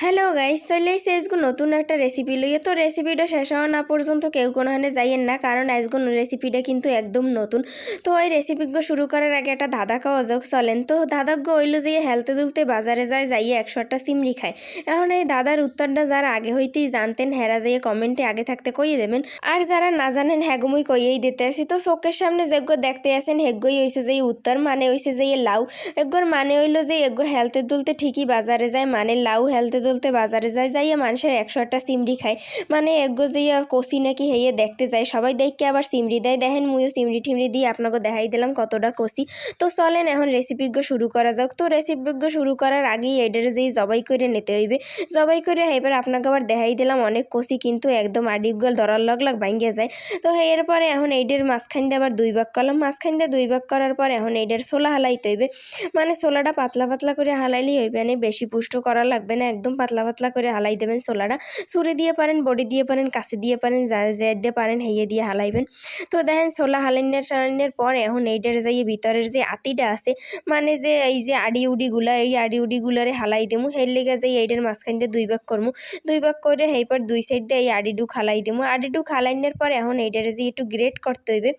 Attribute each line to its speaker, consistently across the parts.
Speaker 1: Hello guys চলে এসে আজকে নতুন একটা রেসিপি লইয়ে তো রেসিপিটা শেষ হওয়া না পর্যন্ত কেউ কোনোখানে যাইয়েন না কারণ আজকে রেসিপিটা কিন্তু একদম নতুন তো ওই রেসিপিগুলো শুরু করার আগে একটা দাদাকে অযোগ চলেন তো দাদাজ্ঞ হইল যে হেলতে দুলতে বাজারে যায় যাইয়ে একশো একটা সিমড়ি খায় এখন এই দাদার উত্তরটা যারা আগে হইতেই জানতেন হেরা যাইয়ে কমেন্টে আগে থাকতে কইয়ে দেবেন আর যারা না জানেন হ্যাগুমুই কইয়েই দিতে আসি তো চোখের সামনে যেগুলো দেখতে আসেন হেগ্যই হইছে যে উত্তর মানে হইছে যে লাউ এগুলোর মানে হইল যে এগুলো হেলতে দুলতে ঠিকই বাজারে যায় মানে লাউ হেলতে দুলতে বাজারে যায় যাইয়া মানুষের একশো একটা সিমড়ি খায়। মানে এগো যাইয়া কষি নাকি হেয়ে দেখতে যায়। সবাই দেখকে আবার সিমড়ি দেয়। দেখেন মুইও সিমড়ি টিমড়ি দিয়ে আপনাকে দেখাই দিলাম কতটা কষি তো চলেন এখন রেসিপিগুলো শুরু করা যাক। তো রেসিপিগুলো শুরু করার আগেই এডের যেই জবাই করে নিতে হইবে। জবাই করে এবার আপনাকে আবার দেখাই দিলাম অনেক কষি কিন্তু একদম আডিগুল ধরার লগ লগ ভাঙ্গিয়া যায়। তো এরপরে এখন এইডের মাঝখান দিয়ে আবার দুই ভাগ করলাম। মাঝখান দিয়ে দুই ভাগ করার পর এখন এইডের সোলা হালাইতে হইবে। মানে সোলাটা পাতলা পাতলা করে হালাইলেই হইবে মানে বেশি পুষ্ট করা লাগবে না। একদম পাতলা পাতলা করে হালাই দেবেন সোলাটা সুরে দিয়ে পারেন বডি দিয়ে পারেন কাছে দিয়ে পারেন দিয়ে পারেন হেয়ে দিয়ে হালাইবেন। তো দেখেন সোলা হালাইনের টালাইনের পর এখন এইটার যাইয়ে ভিতরের যে আতিটা আছে মানে যে এই যে আডি উডিগুলা এই আডি উডিগুলারে হালাই দেবো হের লেগে যাই এইটার মাঝখান দিয়ে দুই ভাগ করমু দুই ভাগ করে হেইপর দুই সাইড দিয়ে এই আডিডু খালাই দেবো আডিডু খালাইনের পর এখন এইটারে যে একটু গ্রেট করতে হইবে।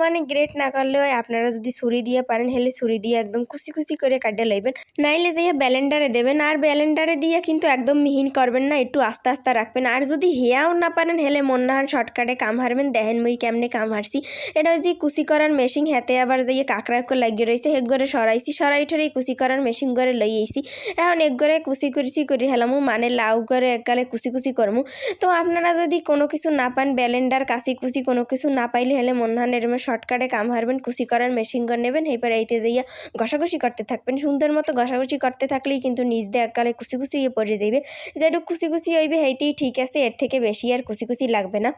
Speaker 1: মানে গ্রেট না করলেও আপনারা যদি ছুরি দিয়ে পারেন হেলে ছুরি দিয়ে একদম খুশি খুশি করে কাটে লাইবেন। নাইলে যাইয়া ব্যালেন্ডারে দেবেন, আর ব্যালেন্ডারে দিয়ে কিন্তু একদম মিহিন করবেন না, একটু আস্তে আস্তে রাখবেন। আর যদি হেয়াও না পারেন, হেলে মন না শর্টকাটে কাম হারবেন। দেখেন মই কেমনে কাম হারছি। এটা যে কুচি করার মেশিন, হেতে আবার যাইয়ে কাঁকড়া করে লাগিয়ে রয়েছে এক ঘরে সরাইছি, সরাই ঠরে কুচি করার মেশিন ঘরে লই আইছি। এখন এক ঘরে কুচি কুচি করি হেলামু মানে লাউ করে এককালে কুচি কুচি করমু। তো আপনারা যদি কোনো কিছু না পান, ব্যালেন্ডার, কাশি কুচি কোনো কিছু না পাইলে হেলে মন হান এরম শর্টকাটে কাম হারবেন, কুচি করার মেশিন ঘর নেবেন এইবার এইতে যাইয়া ঘষাঘষি করতে থাকবেন। সুন্দর মতো ঘষাঘষি করতে থাকলেই কিন্তু নিজ দিয়ে এককালে কুচি কুচি ইয়ে পড়ে যাইবে। যেটুকু কুচি কুচি হইবে হেইতেই ঠিক আছে, এর থেকে বেশি আর কুচি কুচি লাগবে না।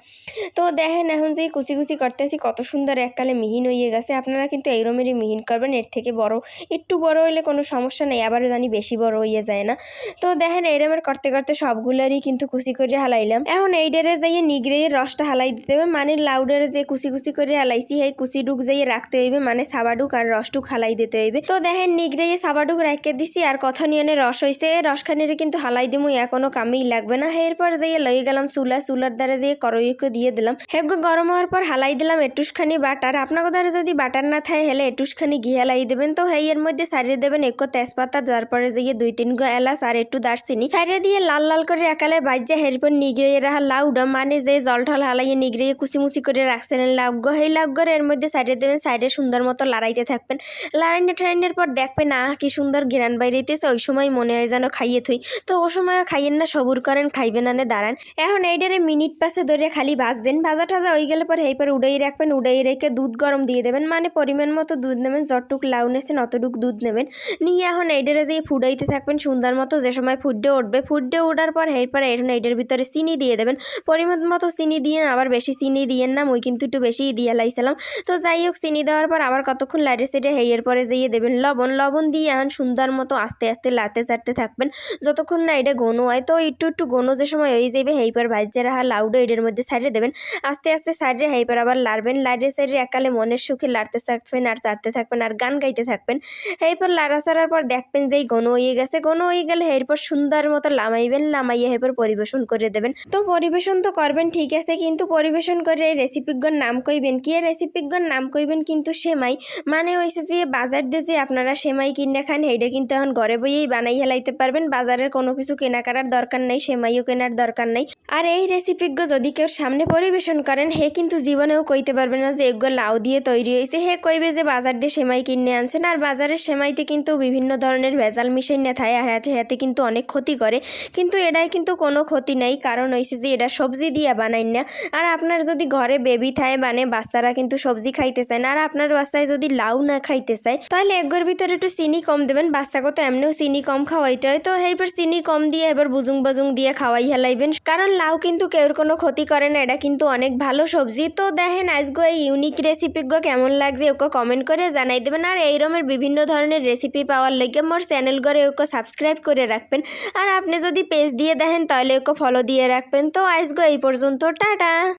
Speaker 1: তো দেখেন এখন যে কুচি কুচি করতেছি, কত সুন্দর এককালে মিহিন হয়ে গেছে। আপনারা কিন্তু এইরমেরই মিহিন করবেন, এর থেকে বড়, একটু বড় হইলে কোনো সমস্যা নেই, আবারও জানি বেশি বড় হইয়া যায় না। তো দেখেন এইরমের করতে করতে সবগুলোরই কিন্তু কুচি করে হালাইলাম। এখন এইডারে যাইয়ে নিগড়ে রসটা হালাই দিতে হবে মানে লাউডারে যে কুচি কুচি করে হালাইছি, সেই কুচিডুক যাইয়ে রাখতে হইবে মানে সাবাডুক আর রসটুক হালাই দিতে হইবে। তো দেখেন নিগড়ে সাবাডুক রাখতে দিছি, আর কথা নিয়ে রস হইছে। রসখানিরে কিন্তু হালাই দিমু এখনও কামেই লাগবে না। এরপর যাইয়ে লয়ে গেলাম চুলা, চুলার দ্বারা যেয়ে করইকে দিয়ে দিলাম। হেগো গরম হওয়ার পর হালাই দিলাম এটুসখানি বাটার। আপনার দ্বারা যদি বাটার না থাকে, হেলে এটুসখানি ঘি হালাই দেবেন। তো হেই, এর মধ্যে সারিয়ে দেবেন একো তেজপাতা, তারপরে যাইয়ে দুই তিন গো এলাচ আর একটু দারচিনি। সারিয়ে দিয়ে লাল লাল করে একালে বাজ্যা এরপর নিগড়িয়ে রাখা লাউডা মানে যে জল ঠল হালাইয়ে নিগড়িয়ে কুচিমুচি করে রাখছেন লাউগো সেই লাউগোর এর মধ্যে সারিয়ে দেবেন, সাইডে সুন্দর মতো লড়াইতে থাকবেন। লড়াইনে ঠাইনের পর দেখবেন না কি সুন্দর ঘেরান বাইরেতেছে ওই সময় মনে হয় যেন খাইয়ে থই। তো ও সময় খাইয়েন না, সবুর করেন খাইবেন আনে দাঁড়ান। এখন এইটারে মিনিট পাশে ধরে খালি ভাজবেন ভাজা টাজা হয়ে গেলে পরে এই পরে উড়াই রাখবেন, উড়াই রেখে দুধ গরম দিয়ে দেবেন। মানে পরিমাণ মতো দুধ নেবেন, যতটুক লাউ নেছেন অতটুক দুধ নেবেন। নিয়ে এখন এইটারে যেয়ে ফুটাইতে থাকবেন সুন্দর মতো যে সময় ফুটে উঠবে। ফুটে ওঠার পর এরপরে এখন এইটার ভিতরে চিনি দিয়ে দেবেন। পরিমাণ মতো চিনি দিয়ে, আবার বেশি চিনি দিয়েন না, মই কিন্তু একটু বেশি দিয়ে লাইছিলাম। তো যাই হোক, চিনি দেওয়ার পর আবার কতক্ষণ লাইটে সেটে হেয়ের পরে যেয়ে দেবেন লবণ। লবণ দিয়ে এখন সুন্দর মতো আস্তে আস্তে লাতে চাটতে থাকবেন। যতক্ষণ না এটা ঘন হয়। তো একটু একটু ঘন যে সময় হয়ে যাবে হেইপার ভাজতে রাখা লাউডো এটার মধ্যে সাইডে দেবেন। আস্তে আস্তে সাইডে হেইপার আবার লাড়বেন। লাইডে সাইডে একালে মনের সুখে লাড়তে থাকবেন আর চাটতে থাকবেন আর গান গাইতে থাকবেন। হেইপর লাড়া ছাড়ার পর দেখবেন যে ঘন হয়ে গেছে। ঘন হয়ে গেলে এরপর সুন্দর মতো লামাইবেন, লামাইয়ে হেপর পরিবেশন করে দেবেন। তো পরিবেশন তো করবেন, ঠিক আছে, কিন্তু পরিবেশন করে এই রেসিপিগর নাম কইবেন কি? এই রেসিপিগর নাম কইবেন কিন্তু সেমাই। মানে হয়েছে যে বাজার দিয়ে যে আপনারা সেমাই কিনে খান সেইটা কিন্তু এখন ঘরে বইয়েই বানাই হেলাইতে পারবেন। বাজারের কোনো কিছু কেনাকাটার দরকার নেই, সেমাইও কেনার দরকার নেই। আর এই রেসিপিজ্ঞ যদি কেউ সামনে পরিবেশন করেন, হে কিন্তু জীবনেও কইতে পারবে না যে এগুলো লাউ দিয়ে তৈরি হয়েছে হে কইবে যে বাজার দিয়ে সেমাই কিনে আনছেন, আর বাজারের সেমাইতে কিন্তু বিভিন্ন ধরনের ভেজাল মিশাই না থাকে আর হাতে হাতে কিন্তু অনেক ক্ষতি করে। কিন্তু এটাই কিন্তু কোনো ক্ষতি নেই, কারণ হয়েছে যে এটা সবজি দিয়ে বানাই না। আর আপনার যদি ঘরে বেবি থাকে মানে বাচ্চারা কিন্তু সবজি খাইতে চায় না। আর আপনার বাচ্চায় যদি লাউ না খাইতে চায়, তাহলে একগোর ভিতরে একটু চিনি কম দেবেন। বাচ্চাকে তো এমনিও চিনি কম খাওয়াইতে হয়। তো এইবার চিনি কম দিয়ে এবার বুজুং বাজুং দিয়ে খাওয়াই হেলাইবেন। কারণ লাউ কিন্তু কেউর কোনো ক্ষতি করে না, এটা কিন্তু অনেক ভালো সবজি। তো দেখেন, আজগো এই ইউনিক রেসিপিগুলো কেমন লাগছে ওকে কমেন্ট করে জানাই দেবেন। আর এইরমের বিভিন্ন ধরনের রেসিপি পাওয়ার লেগে মোর চ্যানেল করে ওকে সাবস্ক্রাইব করে রাখবেন। আর আপনি যদি পেজ দিয়ে দেখেন, তাহলে ওকে ফলো দিয়ে রাখবেন। তো আজগো এই পর্যন্ত, টাটা!